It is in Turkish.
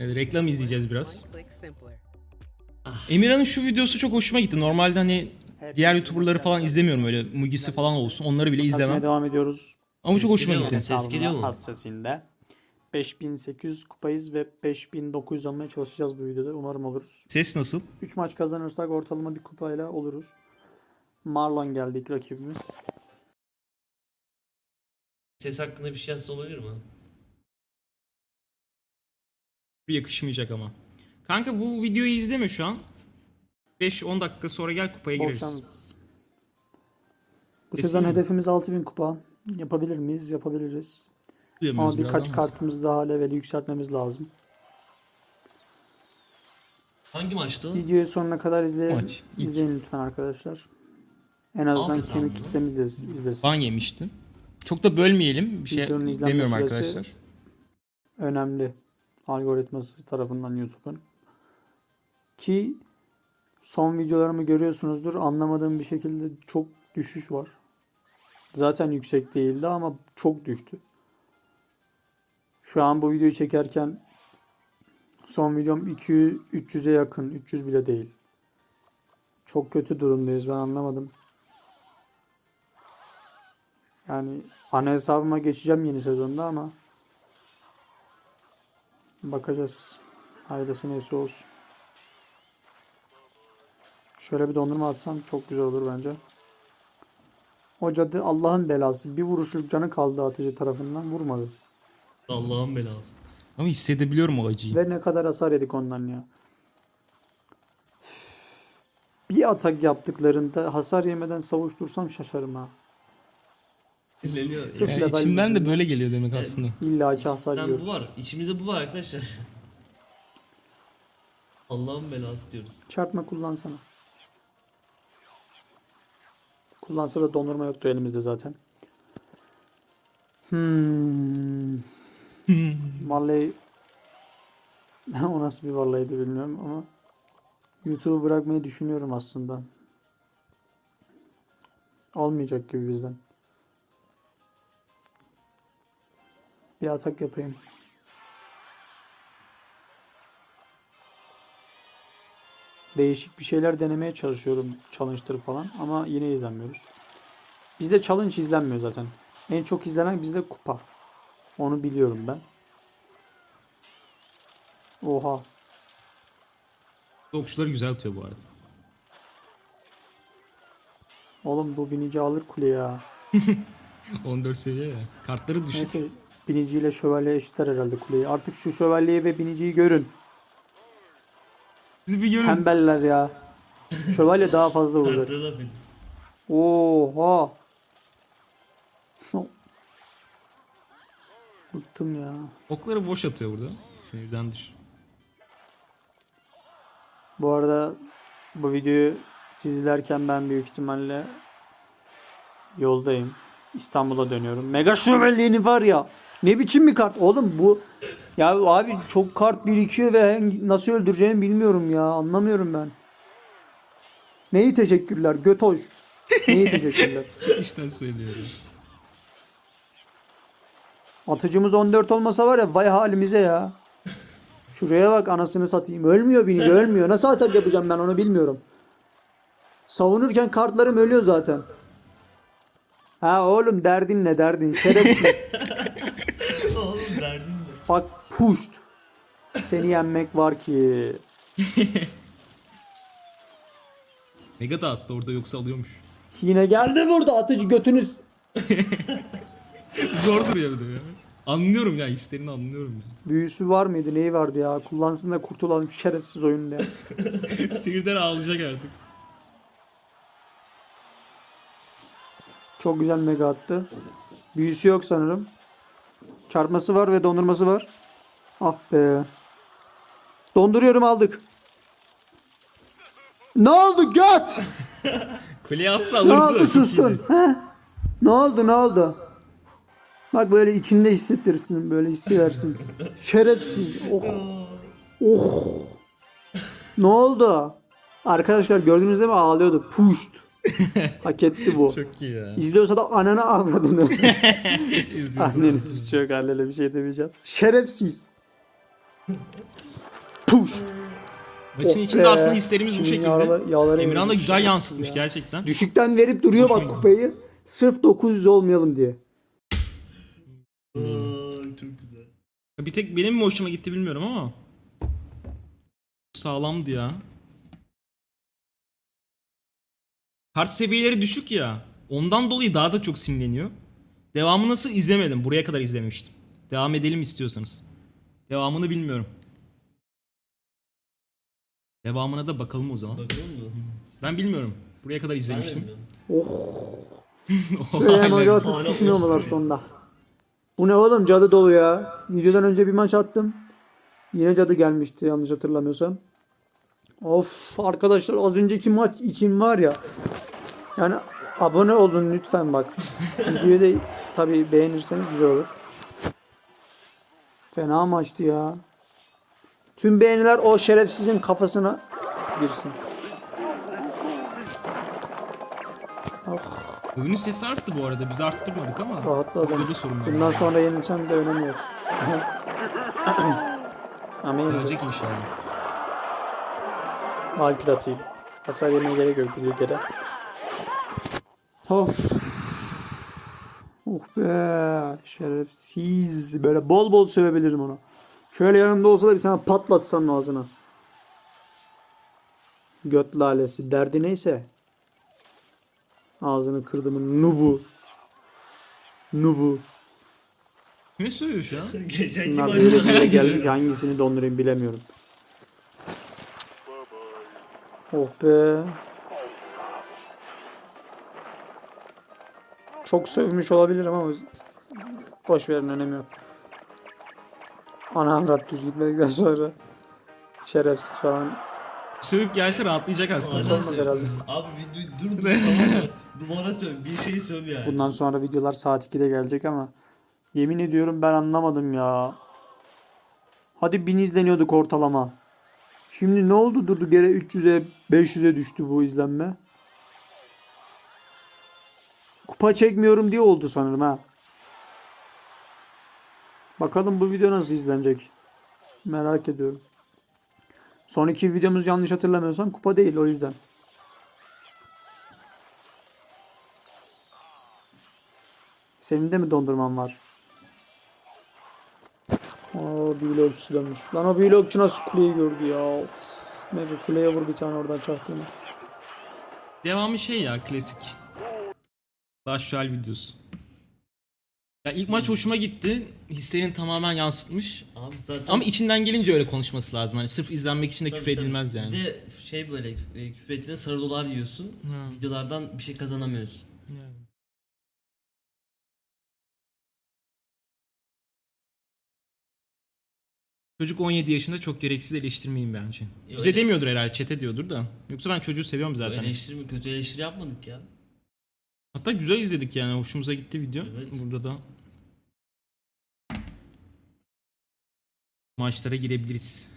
Evet, reklam izleyeceğiz biraz. Emirhan'ın şu videosu çok hoşuma gitti. Normalde hani diğer YouTuber'ları falan izlemiyorum öyle Mugisi falan olsun. Onları bile izlemem. devam ediyoruz. Ama çok hoşuma gitti. Ses geliyor mu? Hassasinde. 5800 kupayız ve 5900 almaya çalışacağız bu videoda. Umarım oluruz. Ses nasıl? 3 maç kazanırsak ortalama bir kupayla oluruz. Marlon geldi ilk rakibimiz. Ses hakkında bir şey yazsa olabilir mi? Yakışmayacak ama. Kanka bu videoyu izleme şu an. 5-10 dakika sonra gel kupaya gireriz. şans. Bu Kesin sezon mi? hedefimiz 6000 kupa. Yapabilir miyiz? Yapabiliriz. Ama biraz birkaç ama. kartımızı daha leveli yükseltmemiz lazım. Hangi maçtı o? Videoyu sonuna kadar izleyin. Maç, ilk. İzleyin lütfen arkadaşlar. En azından Alt hesabı kemik mı? kitlemiz de izlesin. Ban yemiştim. Çok da bölmeyelim. Bir şey Videonun izlenme demiyorum süresi- arkadaşlar. önemli algoritması tarafından YouTube'un. Ki son videolarımı görüyorsunuzdur. Anlamadığım bir şekilde çok düşüş var. Zaten yüksek değildi ama çok düştü. Şu an bu videoyu çekerken son videom 200 300'e yakın. 300 bile değil. Çok kötü durumdayız. Ben anlamadım. Yani ana hesabıma geçeceğim yeni sezonda ama Bakacağız. Hayırlısı neyse olsun. Şöyle bir dondurma atsam çok güzel olur bence. O cadı Allah'ın belası. Bir vuruşluk canı kaldı atıcı tarafından vurmadı. Allah'ın belası. Ama hissedebiliyorum o acıyı. Ve ne kadar hasar yedik ondan ya. Bir atak yaptıklarında hasar yemeden savuştursam şaşarım ha. Dinleniyor. Sırf Yani içimden de yüzünden. böyle geliyor demek aslında. İlla ki hasar Yani yiyoruz. bu var. İçimizde bu var arkadaşlar. Allah'ın belası diyoruz. Çarpma kullansana. Kullansa da dondurma yoktu elimizde zaten. Hmm. Vallahi o nasıl bir vallaydı bilmiyorum ama YouTube'u bırakmayı düşünüyorum aslında. Olmayacak gibi bizden. Bir atak yapayım. Değişik bir şeyler denemeye çalışıyorum challenge'ları falan ama yine izlenmiyoruz. Bizde challenge izlenmiyor zaten. En çok izlenen bizde kupa. Onu biliyorum ben. Oha. Okçuları güzel atıyor bu arada. Oğlum bu binici alır kule ya. 14 seviye ya. Kartları düşük. Neyse biniciyle şövalye eşitler herhalde kuleyi. Artık şu şövalyeyi ve biniciyi görün. Siz bir görün. Tembeller ya. Şövalye daha fazla bin. Oha. Bıktım ya. Okları boş atıyor burada. Sinirden düş. Bu arada bu videoyu siz izlerken ben büyük ihtimalle yoldayım. İstanbul'a dönüyorum. Mega şövalyeni var ya. Ne biçim bir kart? Oğlum bu ya abi çok kart birikiyor ve nasıl öldüreceğimi bilmiyorum ya. Anlamıyorum ben. Neyi teşekkürler? Götoş. Neyi teşekkürler? İşten söylüyorum. Atıcımız 14 olmasa var ya vay halimize ya. Şuraya bak anasını satayım. Ölmüyor binici ölmüyor. Nasıl atak yapacağım ben onu bilmiyorum. Savunurken kartlarım ölüyor zaten. Ha oğlum derdin ne derdin? Şerefsiz. Bak puşt. Seni yenmek var ki. Mega da attı orada yoksa alıyormuş. Yine geldi burada atıcı götünüz. Zor duruyor bir de ya. Anlıyorum ya hislerini anlıyorum ya. Büyüsü var mıydı? Neyi vardı ya? Kullansın da kurtulalım şu şerefsiz oyunda. ya. Sinirden ağlayacak artık. Çok güzel mega attı. Büyüsü yok sanırım. Çarpması var ve dondurması var. Ah be. Donduruyorum aldık. Ne oldu göt? Kuleye atsa Ne alırdı. oldu çok sustun? He? Ne oldu ne oldu? Bak böyle içinde hissettirsin böyle hissedersin. Şerefsiz. Oh. Oh. Ne oldu? Arkadaşlar gördünüz değil mi ağlıyordu. Puşt. Hak etti bu. Çok iyi ya. İzliyorsa da ananı avradını. Annenin suçu yok annene bir şey demeyeceğim. Şerefsiz. Push. Maçın Oh içinde be. aslında hislerimiz bu Kimin şekilde. yağla- yağları Emirhan da güzel yansıtmış Ya. gerçekten. Düşükten verip duruyor Hoşuma bak kupayı. Sırf 900 olmayalım diye. Aa, çok güzel. Bir tek benim mi hoşuma gitti bilmiyorum ama. Sağlamdı ya. Kart seviyeleri düşük ya. Ondan dolayı daha da çok sinirleniyor. Devamı nasıl izlemedim. Buraya kadar izlemiştim. Devam edelim istiyorsanız. Devamını bilmiyorum. Devamına da bakalım o zaman. Bakalım mı? Ben bilmiyorum. Buraya kadar izlemiştim. Böyle hemen Aynen. atıp tutmuyorlar sonunda. Bu ne oğlum cadı dolu ya. Videodan önce bir maç attım. Yine cadı gelmişti yanlış hatırlamıyorsam. Of arkadaşlar az önceki maç için var ya. Yani abone olun lütfen bak. Videoyu da tabii beğenirseniz güzel olur. Fena maçtı ya. Tüm beğeniler o şerefsizin kafasına girsin. Oh. Oyunun sesi arttı bu arada. Biz arttırmadık ama. Rahatladım. Videoda sorun. Bundan sonra yenilsem de önemi yok. Yenileceğiz. Gelecek inşallah. Valkür atayım. Hasar yemeye gerek yok kere. Of. Oh be. Şerefsiz. Böyle bol bol sövebilirim onu. Şöyle yanımda olsa da bir tane patlatsam ağzına. Göt lalesi. Derdi neyse. Ağzını kırdımın nubu. Nubu. Ne söylüyor şu an? Bunlar böyle geldik hangisini dondurayım bilemiyorum. Oh be. Çok sövmüş olabilirim ama boş verin önemi yok. Ana avrat düz gitmedikten sonra şerefsiz falan Sövüp gelse rahatlayacak aslında. olmaz herhalde. Abi video dur dur? Duvara söv. Bir şey söv yani. Bundan sonra videolar saat 2'de gelecek ama yemin ediyorum ben anlamadım ya. Hadi 1000 izleniyorduk ortalama. Şimdi ne oldu durdu gene 300'e 500'e düştü bu izlenme. Kupa çekmiyorum diye oldu sanırım ha. Bakalım bu video nasıl izlenecek. Merak ediyorum. Son iki videomuz yanlış hatırlamıyorsam kupa değil o yüzden. Senin de mi dondurman var? Aa büyülokçusu dönmüş. Lan o büyülokçu nasıl kuleyi gördü ya? Neyse kuleye vur bir tane oradan çaktığını. Devamı şey ya klasik.Laşual videosu. Ya ilk maç hoşuma gitti. Hislerini tamamen yansıtmış. Abi zaten Ama içinden gelince öyle konuşması lazım. Hani sırf izlenmek için de Tabii, küfür tabii. edilmez yani. Bir de şey böyle e, küfür ettiğinde sarı dolar yiyorsun. Ha. Videolardan bir şey kazanamıyorsun. Yani. Çocuk 17 yaşında çok gereksiz eleştirmeyin bence. Bize Öyle. demiyordur herhalde çete diyordur da. Yoksa ben çocuğu seviyorum Zaten. mi? Kötü eleştiri yapmadık ya. Hatta güzel izledik yani. Hoşumuza gitti video. Evet. Burada da maçlara girebiliriz.